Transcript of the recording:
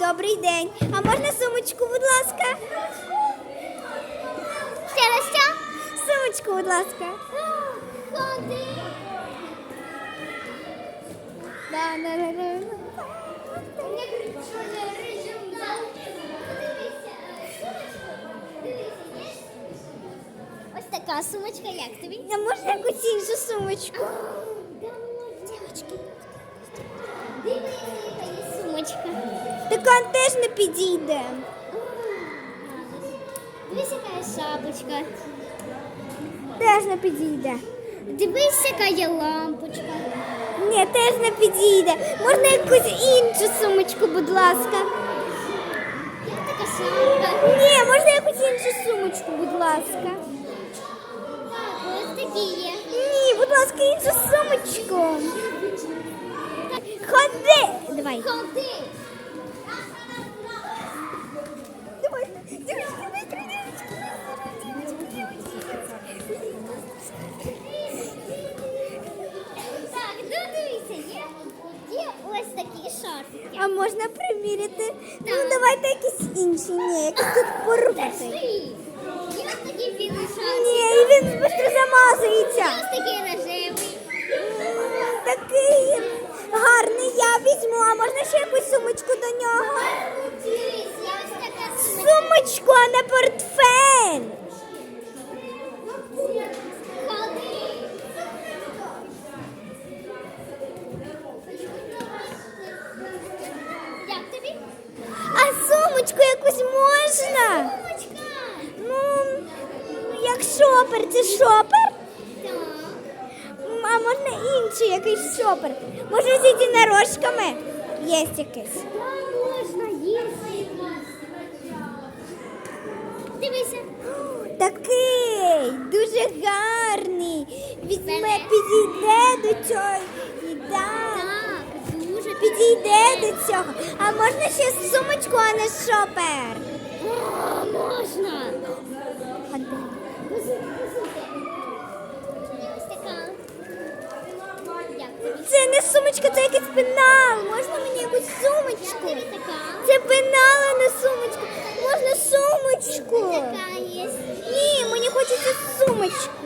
Добрий день. А можна сумочку, будь ласка? Ще раз що? Сумочку, будь ласка. Ходи. Ось така сумочка, як тобі? А можна якусь іншу сумочку? Дівчатки. Така теж не підійде. Дивись, яка є шапочка. Теж не підійде. Дивись, яка є лампочка. Ні, теж не підійде. Можна якусь іншу сумочку, будь ласка. Як така шапка. Ні, можна якусь іншу сумочку, будь ласка. Так, ось такі є. Ні, будь ласка, іншу сумочку. Ходи. Давай. Ходи. А можна приміряти? Ну, давайте якісь інші. Ні, якісь тут порвати. Ось Ні, і він швидко замазується. Ось такий рожевий. Такий гарний я візьму, а можна ще якусь сумочку до нього? Сумочка. Сумочку, а не портфель. Можна? Ну, як шопер, це шопер? А можна інший якийсь шопер? Може з єдинорожками? Є якийсь. Можна, є. Дивися. Такий дуже гарний. Візьме, підійде до цього. І. Так, дуже Підійде до цього. А можна ще сумочку, а не шопер? О, можна. Це не сумочка, це якийсь пенал. Можна мені якусь сумочку? Це пенал, а не сумочка. Можна сумочку. Ні, мені хочеться сумочку.